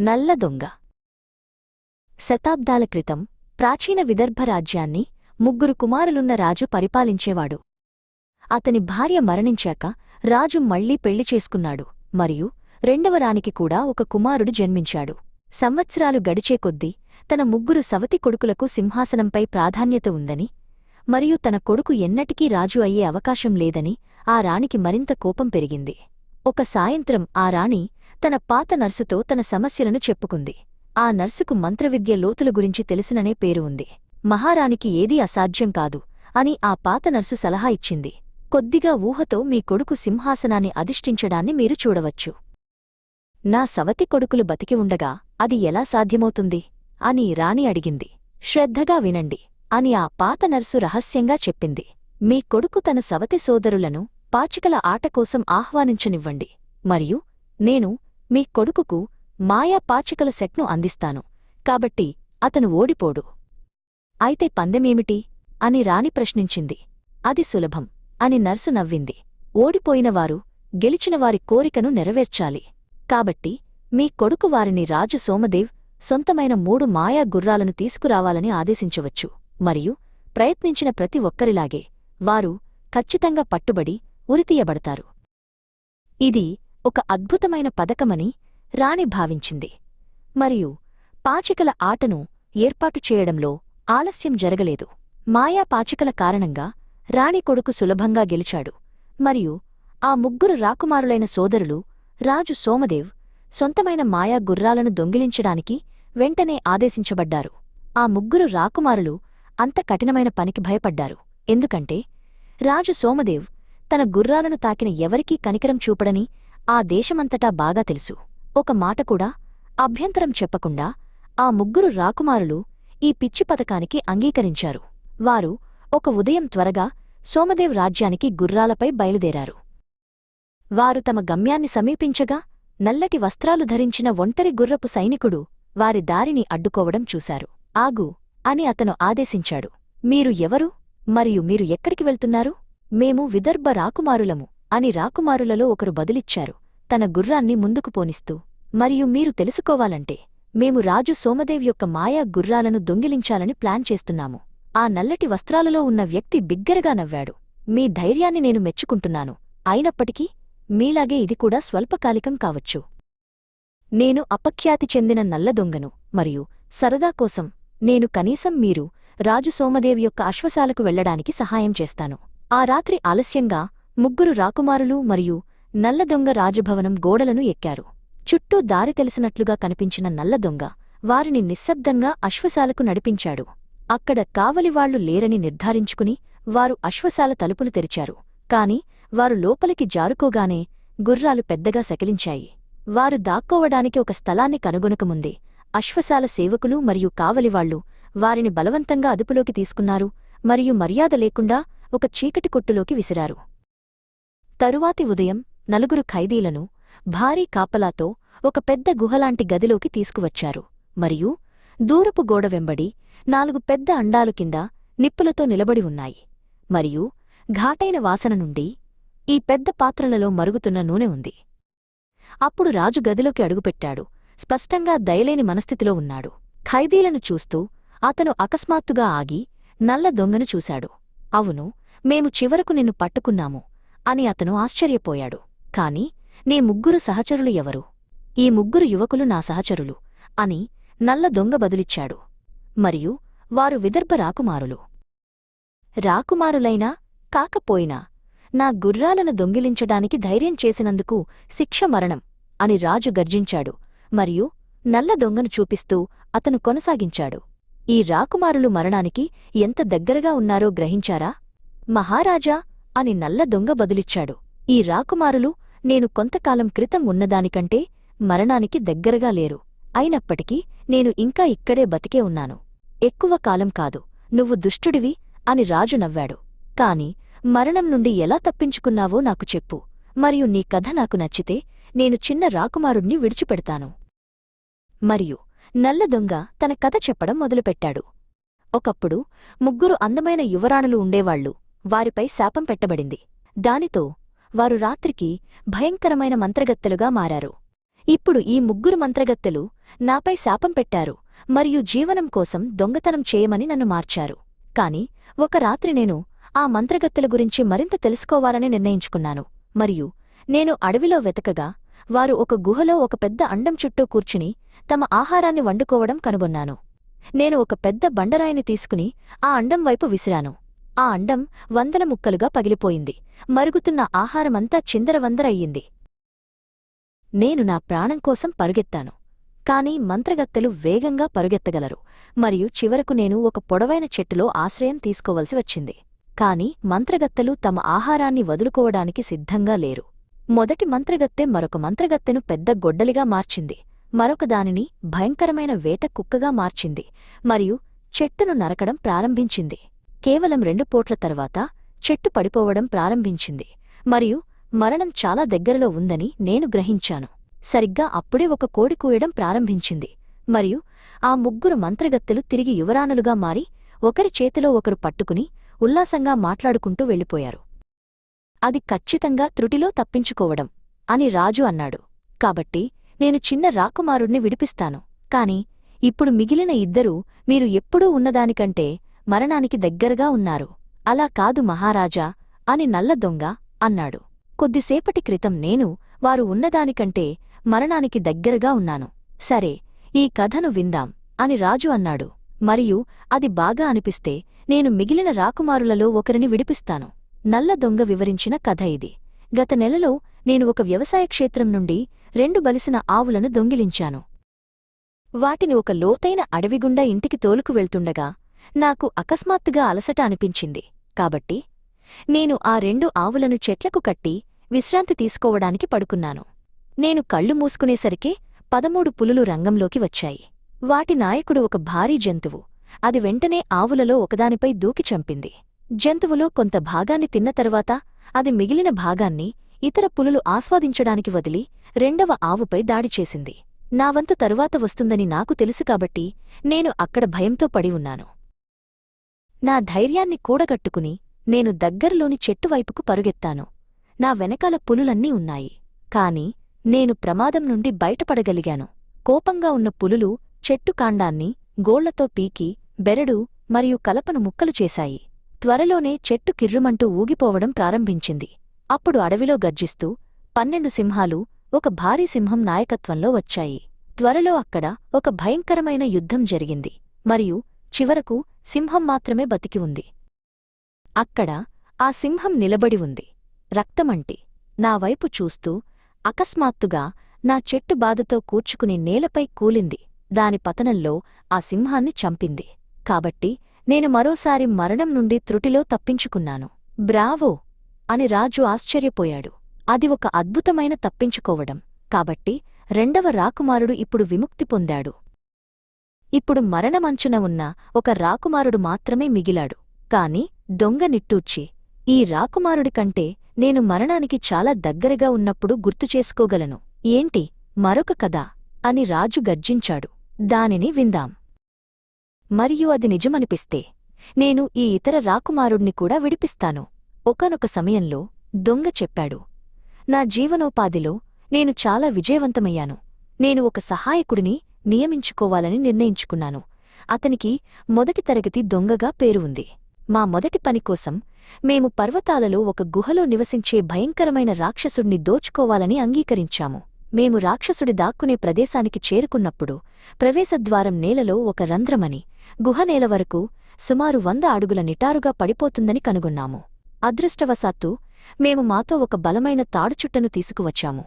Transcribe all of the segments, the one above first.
నల్ల దొంగ. శతాబ్దాల క్రితం ప్రాచీన విదర్భ రాజ్యాన్ని ముగ్గురు కుమారులున్న రాజు పరిపాలించేవాడు. అతని భార్య మరణించాక రాజు మళ్ళీ పెళ్ళి చేసుకున్నాడు. మరియు రెండవరానికి కూడా ఒక కుమారుడు జన్మించాడు. సంవత్సరాలు గడిచే కొద్దీ తన ముగ్గురు సవతి కొడుకులకు సింహాసనంపై ప్రాధాన్యత ఉందని మరియు తన కొడుకు ఎన్నటికీ రాజు అయ్యే అవకాశం లేదని ఆ రాణికి మరింత కోపం పెరిగింది. ఒక సాయంత్రం ఆ రాణి తన పాత నర్సుతో తన సమస్యలను చెప్పుకుంది. ఆ నర్సుకు మంత్రవిద్య లోతుల గురించి తెలుసుననే పేరు ఉంది. మహారాణికి ఏదీ అసాధ్యం కాదు అని ఆ పాత నర్సు సలహా ఇచ్చింది. కొద్దిగా ఊహతో మీ కొడుకు సింహాసనాన్ని అధిష్ఠించడాన్ని మీరు చూడవచ్చు. నా సవతి కొడుకులు బతికి ఉండగా అది ఎలా సాధ్యమవుతుంది? అని రాణి అడిగింది. శ్రద్ధగా వినండి అని ఆ పాత నర్సు రహస్యంగా చెప్పింది. మీ కొడుకు తన సవతి సోదరులను పాచికల ఆట కోసం ఆహ్వానించనివ్వండి. మరియు నేను మీ కొడుకుకు మాయా పాచికల సెట్ను అందిస్తాను. కాబట్టి అతను ఓడిపోడు. అయితే పందెమేమిటి? అని రాణి ప్రశ్నించింది. అది సులభం అని నర్సు నవ్వింది. ఓడిపోయినవారు గెలిచినవారి కోరికను నెరవేర్చాలి. కాబట్టి మీ కొడుకు వారిని రాజు సోమదేవ్ సొంతమైన మూడు మాయా గుర్రాలను తీసుకురావాలని ఆదేశించవచ్చు. మరియు ప్రయత్నించిన ప్రతి ఒక్కరిలాగే వారు ఖచ్చితంగా పట్టుబడి ఉరితీయబడతారు ఇది ఒక అద్భుతమైన పథకమని రాణి భావించింది. మరియు పాచికల ఆటను ఏర్పాటు చేయడంలో ఆలస్యం జరగలేదు. మాయా పాచికల కారణంగా రాణి కొడుకు సులభంగా గెలిచాడు. మరియు ఆ ముగ్గురు రాకుమారులైన సోదరులు రాజు సోమదేవ్ సొంతమైన మాయా గుర్రాలను దొంగిలించడానికి వెంటనే ఆదేశించబడ్డారు. ఆ ముగ్గురు రాకుమారులు అంత కఠినమైన పనికి భయపడ్డారు. ఎందుకంటే రాజు సోమదేవ్ తన గుర్రాలను తాకిన ఎవరికీ కనికరం చూపడని ఆ దేశమంతటా బాగా తెలుసు. ఒక మాట కూడా అభ్యంతరం చెప్పకుండా ఆ ముగ్గురు రాకుమారులు ఈ పిచ్చి పథకానికి అంగీకరించారు. వారు ఒక ఉదయం త్వరగా సోమదేవ్ రాజ్యానికి గుర్రాలపై బయలుదేరారు. వారు తమ గమ్యాన్ని సమీపించగా నల్లటి వస్త్రాలు ధరించిన ఒంటరి గుర్రపు సైనికుడు వారి దారిని అడ్డుకోవడం చూశారు. ఆగు అని అతను ఆదేశించాడు. మీరు ఎవరు? మరియు మీరు ఎక్కడికి వెళ్తున్నారు? మేము విదర్భ రాకుమారులము. అని రాకుమారులలో ఒకరు బదులిచ్చారు. తన గుర్రాన్ని ముందుకు పోనిస్తూ మరియు మీరు తెలుసుకోవాలంటే మేము రాజు సోమదేవ్ యొక్క మాయా గుర్రాలను దొంగిలించాలని ప్లాన్ చేస్తున్నాము. ఆ నల్లటి వస్త్రాలలో ఉన్న వ్యక్తి బిగ్గరగా నవ్వాడు. మీ ధైర్యాన్ని నేను మెచ్చుకుంటున్నాను. అయినప్పటికీ మీలాగే ఇది కూడా స్వల్పకాలికం కావచ్చు. నేను అపఖ్యాతి చెందిన నల్ల దొంగను మరియు సరదా కోసం నేను కనీసం మీరు రాజు సోమదేవి యొక్క అశ్వశాలకు వెళ్ళడానికి సహాయం చేస్తాను. ఆ రాత్రి ఆలస్యంగా ముగ్గురు రాకుమారులు మరియు నల్ల దొంగ రాజభవనం గోడలను ఎక్కారు. చుట్టూ దారి తెలిసినట్లుగా కనిపించిన నల్లదొంగ వారిని నిశ్శబ్దంగా అశ్వశాలకు నడిపించాడు. అక్కడ కావలివాళ్ళు లేరని నిర్ధారించుకుని వారు అశ్వశాల తలుపులు తెరిచారు. కాని వారు లోపలికి జారుకోగానే గుర్రాలు పెద్దగా సకిలించాయి. వారు దాక్కోవడానికి ఒక స్థలాన్ని కనుగొనకముందే అశ్వశాల సేవకులు మరియు కావలివాళ్ళు వారిని బలవంతంగా అదుపులోకి తీసుకున్నారు మరియు మర్యాద లేకుండా ఒక చీకటి కొట్టులోకి విసిరారు. తరువాతి ఉదయం నలుగురు ఖైదీలను భారీ కాపలాతో ఒక పెద్ద గుహలాంటి గదిలోకి తీసుకువచ్చారు. మరియు దూరపు గోడ వెంబడి నాలుగు పెద్ద అండాలు కింద నిప్పులతో నిలబడి ఉన్నాయి. మరియు ఘాటైన వాసన నుండి ఈ పెద్ద పాత్రలలో మరుగుతున్న నూనె ఉంది. అప్పుడు రాజు గదిలోకి అడుగుపెట్టాడు. స్పష్టంగా దయలేని మనస్థితిలో ఉన్నాడు. ఖైదీలను చూస్తూ అతను అకస్మాత్తుగా ఆగి నల్ల దొంగను చూశాడు. అవును మేము చివరకు నిన్ను పట్టుకున్నాము. అని అతను ఆశ్చర్యపోయాడు. కాని నీ ముగ్గురు సహచరులు ఎవరు? ఈ ముగ్గురు యువకులు నా సహచరులు అని నల్ల దొంగ బదులిచ్చాడు. మరియు వారు విదర్భ రాకుమారులు. రాకుమారులైనా కాకపోయినా నా గుర్రాలను దొంగిలించడానికి ధైర్యం చేసినందుకు శిక్ష మరణం అని రాజు గర్జించాడు. మరియు నల్ల దొంగను చూపిస్తూ అతను కొనసాగించాడు. ఈ రాకుమారులు మరణానికి ఎంత దగ్గరగా ఉన్నారో గ్రహించారా? మహారాజా అని నల్ల దొంగ బదులిచ్చాడు. ఈ రాకుమారులు నేను కొంతకాలం క్రితం ఉన్నదానికంటే మరణానికి దగ్గరగా లేరు. అయినప్పటికీ నేను ఇంకా ఇక్కడే బతికే ఉన్నాను. ఎక్కువ కాలం కాదు నువ్వు దుష్టుడివి అని రాజు నవ్వాడు. కాని మరణం నుండి ఎలా తప్పించుకున్నావో నాకు చెప్పు. మరియు నీ కథ నాకు నచ్చితే నేను చిన్న రాకుమారుణ్ణి విడిచిపెడతాను. మరియు నల్ల దొంగ తన కథ చెప్పడం మొదలుపెట్టాడు. ఒకప్పుడు ముగ్గురు అందమైన యువరాణులు ఉండేవాళ్ళు వారిపై శాపం పెట్టబడింది. దానితో వారు రాత్రికి భయంకరమైన మంత్రగత్తెలుగా మారారు. ఇప్పుడు ఈ ముగ్గురు మంత్రగత్తెలు నాపై శాపం పెట్టారు మరియు జీవనం కోసం దొంగతనం చేయమని నన్ను మార్చారు. కాని ఒక రాత్రి నేను ఆ మంత్రగత్తెల గురించి మరింత తెలుసుకోవాలని నిర్ణయించుకున్నాను. మరియు నేను అడవిలో వెతకగా వారు ఒక గుహలో ఒక పెద్ద అండం చుట్టూ కూర్చుని తమ ఆహారాన్ని వండుకోవడం కనుగొన్నాను. నేను ఒక పెద్ద బండరాయిని తీసుకుని ఆ అండం వైపు విసిరాను. ఆ అండం వందల ముక్కలుగా పగిలిపోయింది. మరుగుతున్న ఆహారమంతా చిందరవందరయ్యింది నేను నా ప్రాణం కోసం పరుగెత్తాను. కాని మంత్రగత్తెలు వేగంగా పరుగెత్తగలరు. మరియు చివరకు నేను ఒక పొడవైన చెట్టులో ఆశ్రయం తీసుకోవలసి వచ్చింది. కాని మంత్రగత్తెలు తమ ఆహారాన్ని వదులుకోవడానికి సిద్ధంగా లేరు. మొదటి మంత్రగత్తె మరొక మంత్రగత్తెను పెద్ద గొడ్డలిగా మార్చింది. మరొక దానిని భయంకరమైన వేట కుక్కగా మార్చింది. మరియు చెట్టును నరకడం ప్రారంభించింది. కేవలం రెండు పోట్ల తర్వాత చెట్టు పడిపోవడం ప్రారంభించింది. మరియు మరణం చాలా దగ్గరలో ఉందని నేను గ్రహించాను. సరిగ్గా అప్పుడే ఒక కోడి కూయడం ప్రారంభించింది. మరియు ఆ ముగ్గురు మంత్రగత్తెలు తిరిగి యువరాణులుగా మారి ఒకరి చేతిలో ఒకరు పట్టుకుని ఉల్లాసంగా మాట్లాడుకుంటూ వెళ్ళిపోయారు. అది ఖచ్చితంగా త్రుటిలో తప్పించుకోవడం అని రాజు అన్నాడు. కాబట్టి నేను చిన్న రాకుమారుణ్ణి విడిపిస్తాను. కాని ఇప్పుడు మిగిలిన ఇద్దరూ మీరు ఎప్పుడూ ఉన్నదానికంటే మరణానికి దగ్గరగా ఉన్నారు. అలా కాదు మహారాజా అని నల్ల దొంగ అన్నాడు. కొద్దిసేపటి క్రితం నేను వారు ఉన్నదానికంటే మరణానికి దగ్గరగా ఉన్నాను. సరే ఈ కథను విందాం అని రాజు అన్నాడు. మరియు అది బాగా అనిపిస్తే నేను మిగిలిన రాకుమారులలో ఒకరిని విడిపిస్తాను. నల్ల దొంగ వివరించిన కథ ఇది. గత నెలలో నేను ఒక వ్యవసాయ క్షేత్రం నుండి రెండు బలిసిన ఆవులను దొంగిలించాను. వాటిని ఒక లోతైన అడవిగుండా ఇంటికి తోలుకు వెళ్తుండగా నాకు అకస్మాత్తుగా అలసట అనిపించింది. కాబట్టి నేను ఆ రెండు ఆవులను చెట్లకు కట్టి విశ్రాంతి తీసుకోవడానికి పడుకున్నాను. నేను కళ్ళు మూసుకునేసరికే పదమూడు పులులు రంగంలోకి వచ్చాయి. వాటి నాయకుడు ఒక భారీ జంతువు. అది వెంటనే ఆవులలో ఒకదానిపై దూకి చంపింది. జంతువులో కొంత భాగాన్ని తిన్న తరువాత అది మిగిలిన భాగాన్ని ఇతర పులులు ఆస్వాదించడానికి వదిలి రెండవ ఆవుపై దాడి చేసింది. నా వంతు తరువాత వస్తుందని నాకు తెలుసు కాబట్టి నేను అక్కడ భయంతో పడి ఉన్నాను. నా ధైర్యాన్ని కూడగట్టుకుని నేను దగ్గరలోని చెట్టువైపుకు పరుగెత్తాను. నా వెనకాల పులులన్నీ ఉన్నాయి. కాని నేను ప్రమాదం నుండి బయటపడగలిగాను. కోపంగా ఉన్న పులులు చెట్టు కాండాన్ని గోళ్ళతో పీకి బెరడు మరియు కలపను ముక్కలు చేశాయి. త్వరలోనే చెట్టు కిర్రుమంటూ ఊగిపోవడం ప్రారంభించింది. అప్పుడు అడవిలో గర్జిస్తూ పన్నెండు సింహాలు ఒక భారీ సింహం నాయకత్వంలో వచ్చాయి. త్వరలో అక్కడ ఒక భయంకరమైన యుద్ధం జరిగింది. మరియు చివరకు సింహం మాత్రమే బతికి ఉంది. అక్కడ ఆ సింహం నిలబడి ఉంది. రక్తమంటి. నా వైపు చూస్తూ అకస్మాత్తుగా నా చెట్టు బాధతో కూర్చుకుని నేలపై కూలింది. దాని పతనంలో ఆ సింహాన్ని చంపింది. కాబట్టి నేను మరోసారి మరణం నుండి త్రుటిలో తప్పించుకున్నాను. బ్రావో! అని రాజు ఆశ్చర్యపోయాడు. అది ఒక అద్భుతమైన తప్పించుకోవడం. కాబట్టి రెండవ రాకుమారుడు ఇప్పుడు విముక్తి పొందాడు. ఇప్పుడు మరణమంచున ఉన్న ఒక రాకుమారుడు మాత్రమే మిగిలాడు. కాని దొంగ నిట్టూర్చి ఈ రాకుమారుడి కంటే నేను మరణానికి చాలా దగ్గరగా ఉన్నప్పుడు గుర్తుచేసుకోగలను ఏంటి? మరొక కథ అని రాజు గర్జించాడు. దానిని విందాం. మరియు అది నిజమనిపిస్తే నేను ఈ ఇతర రాకుమారుణ్ణి కూడా విడిపిస్తాను. ఒకనొక సమయంలో దొంగ చెప్పాడు నా జీవనోపాధిలో నేను చాలా విజయవంతమయ్యాను. నేను ఒక సహాయకుడిని నియమించుకోవాలని నిర్ణయించుకున్నాను. అతనికి మొదటి తరగతి దొంగగా పేరు ఉంది. మా మొదటి పని కోసం మేము పర్వతాలలో ఒక గుహలో నివసించే భయంకరమైన రాక్షసుడిని దోచుకోవాలని అంగీకరించాము. మేము రాక్షసుడి దాక్కునే ప్రదేశానికి చేరుకున్నప్పుడు ప్రవేశద్వారం నేలలో ఒక రంధ్రమని గుహనేల వరకు సుమారు వంద అడుగుల నిటారుగా పడిపోతుందని కనుగొన్నాము. అదృష్టవశాత్తు మేము మాతో ఒక బలమైన తాడుచుట్టను తీసుకువచ్చాము.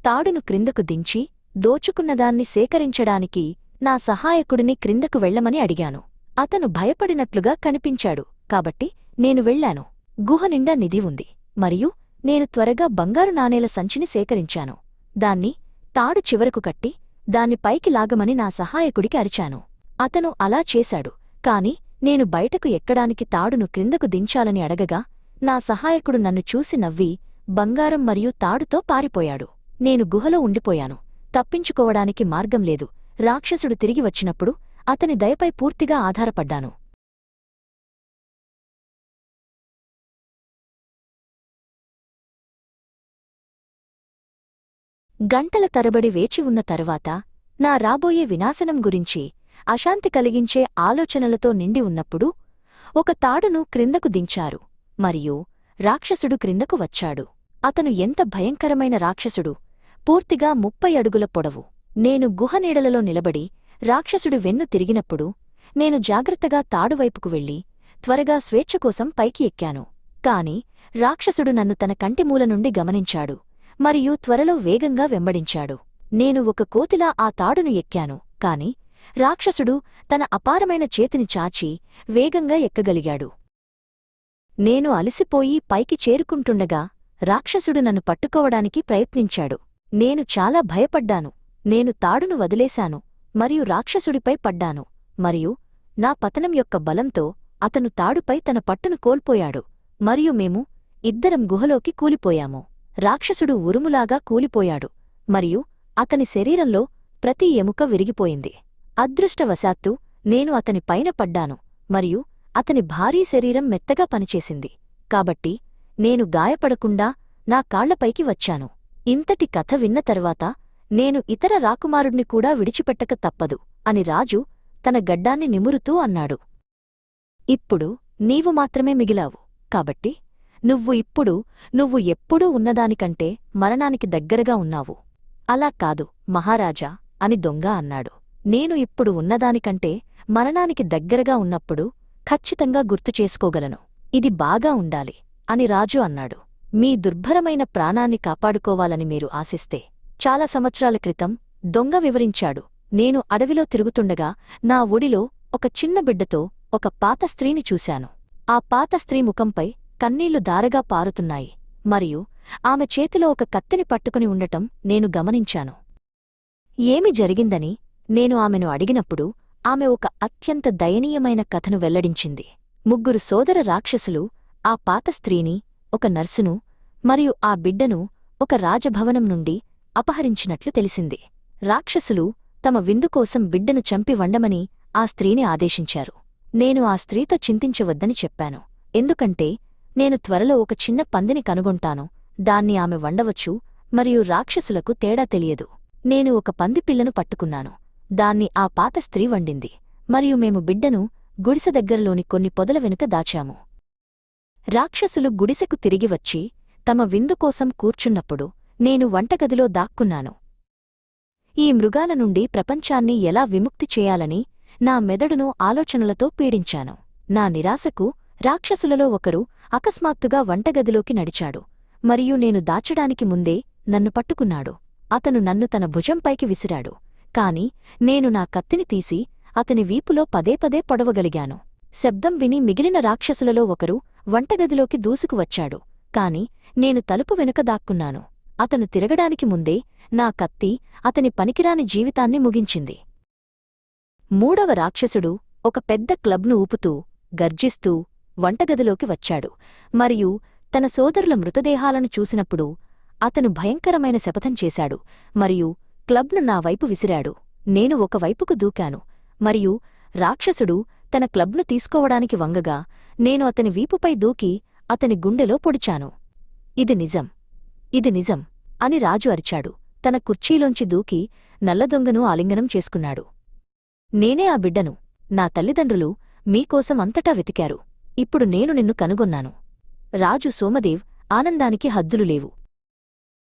తాడును క్రిందకు దించి దోచుకున్నదాన్ని సేకరించడానికి నా సహాయకుడిని క్రిందకు వెళ్ళమని అడిగాను. అతను భయపడినట్లుగా కనిపించాడు. కాబట్టి నేను వెళ్ళాను గుహ నిండా నిధి ఉంది. మరియు నేను త్వరగా బంగారు నాణేల సంచిని సేకరించాను. దాన్ని తాడు చివరకు కట్టి దాన్ని పైకి లాగమని నా సహాయకుడికి అరిచాను. అతను అలా చేశాడు. కాని నేను బయటకు ఎక్కడానికి తాడును క్రిందకు దించాలని అడగగా నా సహాయకుడు నన్ను చూసి నవ్వి బంగారం మరియు తాడుతో పారిపోయాడు. నేను గుహలో ఉండిపోయాను. తప్పించుకోవడానికి మార్గం లేదు. రాక్షసుడు తిరిగి వచ్చినప్పుడు అతని దయపై పూర్తిగా ఆధారపడ్డాను. గంటల తరబడి వేచి ఉన్న తరువాత నా రాబోయే వినాశనం గురించి అశాంతి కలిగించే ఆలోచనలతో నిండి ఉన్నప్పుడు ఒక తాడును క్రిందకు దించారు. మరియు రాక్షసుడు క్రిందకు వచ్చాడు. అతను ఎంత భయంకరమైన రాక్షసుడు! పూర్తిగా ముప్పై అడుగుల పొడవు. నేను గుహనీడలలో నిలబడి రాక్షసుడు వెన్ను తిరిగినప్పుడు నేను జాగ్రత్తగా తాడువైపుకు వెళ్ళి త్వరగా స్వేచ్ఛకోసం పైకి ఎక్కాను. కాని రాక్షసుడు నన్ను తన కంటిమూల నుండి గమనించాడు మరియు త్వరలో వేగంగా వెంబడించాడు. నేను ఒక కోతిలా ఆ తాడును ఎక్కాను కాని రాక్షసుడు తన అపారమైన చేతిని చాచి వేగంగా ఎక్కగలిగాడు. నేను అలసిపోయి పైకి చేరుకుంటుండగా రాక్షసుడు నన్ను పట్టుకోవడానికి ప్రయత్నించాడు. నేను చాలా భయపడ్డాను. నేను తాడును వదిలేశాను మరియు రాక్షసుడిపై పడ్డాను మరియు నా పతనం యొక్క బలంతో అతను తాడుపై తన పట్టును కోల్పోయాడు మరియు మేము ఇద్దరం గుహలోకి కూలిపోయాము. రాక్షసుడు ఉరుములాగా కూలిపోయాడు మరియు అతని శరీరంలో ప్రతి ఎముక విరిగిపోయింది. అదృష్టవశాత్తు నేను అతని పైన పడ్డాను మరియు అతని భారీ శరీరం మెత్తగా పనిచేసింది కాబట్టి నేను గాయపడకుండా నా కాళ్ళపైకి వచ్చాను. ఇంతటి కథ విన్న తర్వాత నేను ఇతర రాకుమారుణ్ణి కూడా విడిచిపెట్టక తప్పదు అని రాజు తన గడ్డాన్ని నిమురుతూ అన్నాడు. ఇప్పుడు నీవు మాత్రమే మిగిలావు కాబట్టి నువ్వు ఇప్పుడు నువ్వు ఎప్పుడూ ఉన్నదానికంటే మరణానికి దగ్గరగా ఉన్నావు. అలా కాదు మహారాజా అని దొంగ అన్నాడు. నేను ఇప్పుడు ఉన్నదానికంటే మరణానికి దగ్గరగా ఉన్నప్పుడు ఖచ్చితంగా గుర్తు చేసుకోగలను. ఇది బాగా ఉండాలి అని రాజు అన్నాడు. మీ దుర్భరమైన ప్రాణాన్ని కాపాడుకోవాలని మీరు ఆశిస్తే. చాలా సంవత్సరాల క్రితం దొంగ వివరించాడు. నేను అడవిలో తిరుగుతుండగా నా ఒడిలో ఒక చిన్న బిడ్డతో ఒక పాత స్త్రీని చూశాను. ఆ పాత స్త్రీ ముఖంపై కన్నీళ్ళు దారగా పారుతున్నాయి. మరియు ఆమె చేతిలో ఒక కత్తిని పట్టుకుని ఉండటం నేను గమనించాను. ఏమి జరిగిందని నేను ఆమెను అడిగినప్పుడు ఆమె ఒక అత్యంత దయనీయమైన కథను వెల్లడించింది. ముగ్గురు సోదర రాక్షసులు ఆ పాత స్త్రీని ఒక నర్సును మరియు ఆ బిడ్డను ఒక రాజభవనం నుండి అపహరించినట్లు తెలిసింది. రాక్షసులు తమ విందుకోసం బిడ్డను చంపి వండమని ఆ స్త్రీని ఆదేశించారు. నేను ఆ స్త్రీతో చింతించవద్దని చెప్పాను. ఎందుకంటే నేను త్వరలో ఒక చిన్న పందిని కనుగొంటాను. దాన్ని ఆమె వండవచ్చు మరియు రాక్షసులకు తేడా తెలియదు. నేను ఒక పందిపిల్లను పట్టుకున్నాను. దాన్ని ఆ పాత స్త్రీ వండింది. మరియు మేము బిడ్డను గుడిసె దగ్గరలోని కొన్ని పొదల వెనుక దాచాము. రాక్షసులు గుడిసెకు తిరిగివచ్చి తమ విందుకోసం కూర్చున్నప్పుడు నేను వంటగదిలో దాక్కున్నాను. ఈ మృగాల నుండి ప్రపంచాన్ని ఎలా విముక్తి చేయాలని నా మెదడును ఆలోచనలతో పీడించాను. నా నిరాశకు రాక్షసులలో ఒకరు అకస్మాత్తుగా వంటగదిలోకి నడిచాడు. మరియు నేను దాచడానికి ముందే నన్ను పట్టుకున్నాడు. అతను నన్ను తన భుజంపైకి విసిరాడు. కాని నేను నా కత్తిని తీసి అతని వీపులో పదే పదే పొడవగలిగాను. శబ్దం విని మిగిలిన రాక్షసులలో ఒకరు వంటగదిలోకి దూసుకువచ్చాడు కాని నేను తలుపు వెనుక దాక్కున్నాను. అతను తిరగడానికి ముందే నా కత్తి అతని పనికిరాని జీవితాన్ని ముగించింది. మూడవ రాక్షసుడు ఒక పెద్ద క్లబ్ను ఊపుతూ గర్జిస్తూ వంటగదిలోకి వచ్చాడు. మరియు తన సోదరుల మృతదేహాలను చూసినప్పుడు అతను భయంకరమైన శపథం చేశాడు. మరియు క్లబ్ను నా వైపు విసిరాడు. నేను ఒక వైపుకు దూకాను. మరియు రాక్షసుడు తన క్లబ్ను తీసుకోవడానికి వంగగా నేను అతని వీపుపై దూకి అతని గుండెలో పొడిచాను. ఇది నిజం. ఇది నిజం అని రాజు అరిచాడు. తన కుర్చీలోంచి దూకి నల్లదొంగను ఆలింగనం చేసుకున్నాడు. నేనే ఆ బిడ్డను. నా తల్లిదండ్రులు మీకోసం అంతటా వెతికారు. ఇప్పుడు నేను నిన్ను కనుగొన్నాను. రాజు సోమదేవ్ ఆనందానికి హద్దులు లేవు.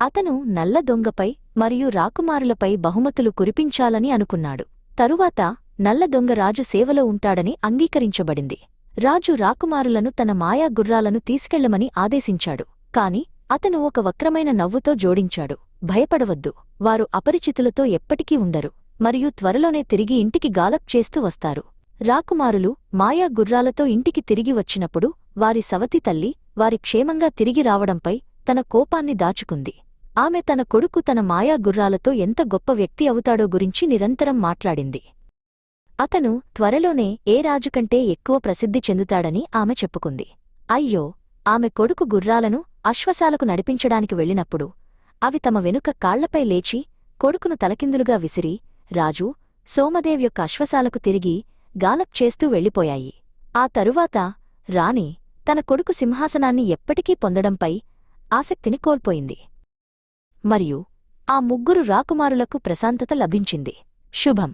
అతను నల్ల దొంగపై మరియు రాకుమారులపై బహుమతులు కురిపించాలని అనుకున్నాడు. తరువాత నల్ల దొంగ రాజు సేవలో ఉంటాడని అంగీకరించబడింది. రాజు రాకుమారులను తన మాయా గుర్రాలను తీసుకెళ్ళమని ఆదేశించాడు. కాని అతను ఒక వక్రమైన నవ్వుతో జోడించాడు. భయపడవద్దు. వారు అపరిచితులతో ఎప్పటికీ ఉండరు. మరియు త్వరలోనే తిరిగి ఇంటికి గాలప్ చేస్తూ వస్తారు. రాకుమారులు మాయా గుర్రాలతో ఇంటికి తిరిగి వచ్చినప్పుడు వారి సవతి తల్లి వారి క్షేమంగా తిరిగి రావడంపై తన కోపాన్ని దాచుకుంది. ఆమె తన కొడుకు తన మాయా గుర్రాలతో ఎంత గొప్ప వ్యక్తి అవుతాడో గురించి నిరంతరం మాట్లాడింది. అతను త్వరలోనే ఏ రాజుకంటే ఎక్కువ ప్రసిద్ధి చెందుతాడని ఆమె చెప్పుకుంది. అయ్యో! ఆమె కొడుకు గుర్రాలను అశ్వశాలకు నడిపించడానికి వెళ్ళినప్పుడు అవి తమ వెనుక కాళ్ళపై లేచి కొడుకును తలకిందులుగా విసిరి రాజు సోమదేవ్ యొక్క అశ్వశాలకు తిరిగి గాలప్ చేస్తూ వెళ్ళిపోయాయి. ఆ తరువాత రాణి తన కొడుకు సింహాసనాన్ని ఎప్పటికీ పొందడంపై ఆసక్తిని కోల్పోయింది. మరియు ఆ ముగ్గురు రాకుమారులకు ప్రశాంతత లభించింది. శుభం!